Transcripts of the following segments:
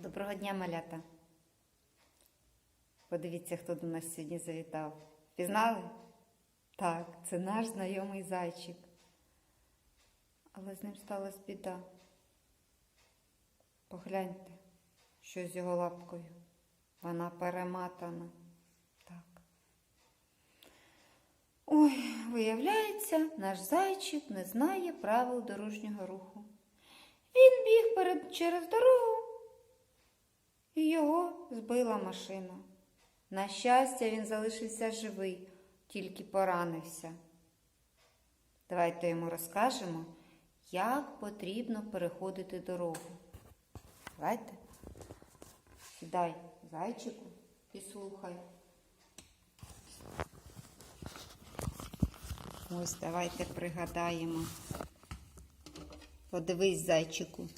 Доброго дня, малята. Подивіться, хто до нас сьогодні завітав. Пізнали? Так, це наш знайомий зайчик. Але з ним сталася біда. Погляньте, що з його лапкою. Вона перематана. Так. Ой, виявляється, наш зайчик не знає правил дорожнього руху. Він біг перед, через дорогу, і його збила машина. На щастя, він залишився живий, тільки поранився. Давайте йому розкажемо, як потрібно переходити дорогу. Давайте. Сідай, зайчику, і слухай. Ось давайте пригадаємо. Подивись, зайчику,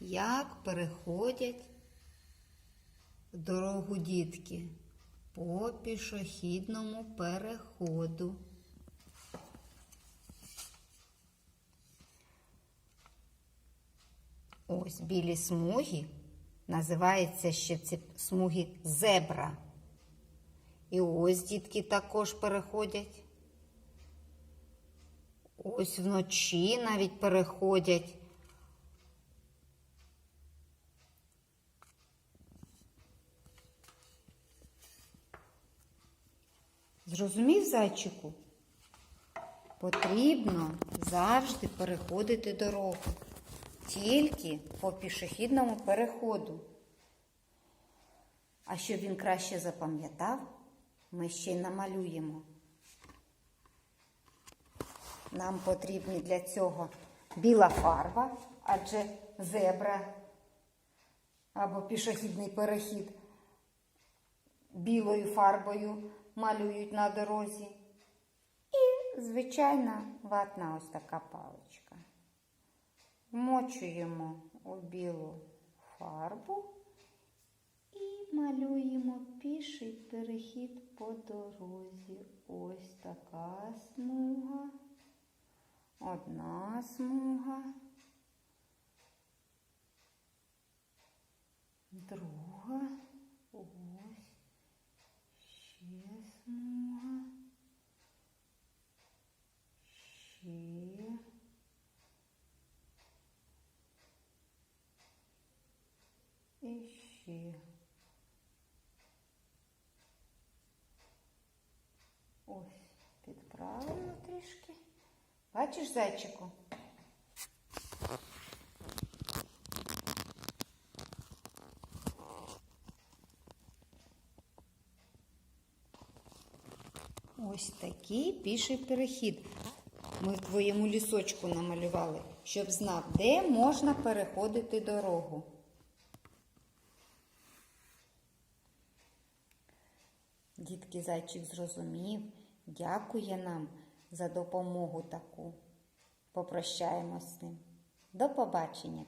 як переходять дорогу дітки по пішохідному переходу. Ось білі смуги. Називається ще ці смуги зебра. І ось дітки також переходять. Ось вночі навіть переходять. Зрозумів, зайчику? Потрібно завжди переходити дорогу. Тільки по пішохідному переходу. А щоб він краще запам'ятав, ми ще й намалюємо. Нам потрібні для цього біла фарба, адже зебра або пішохідний перехід білою фарбою малюють на дорозі. І звичайна ватна ось така паличка. Вмочуємо у білу фарбу і малюємо піший перехід по дорозі. Ось така смуга. Одна смуга. Друга. Ось. Ще смуга. Ще. І ще. Ось, підправимо трішки. Бачиш, зайчику? Ось такий піший перехід. Ми в твоєму лісочку намалювали, щоб знав, де можна переходити дорогу. Дітки зайчик зрозумів, дякує нам за допомогу таку. Попрощаємось з ним. До побачення!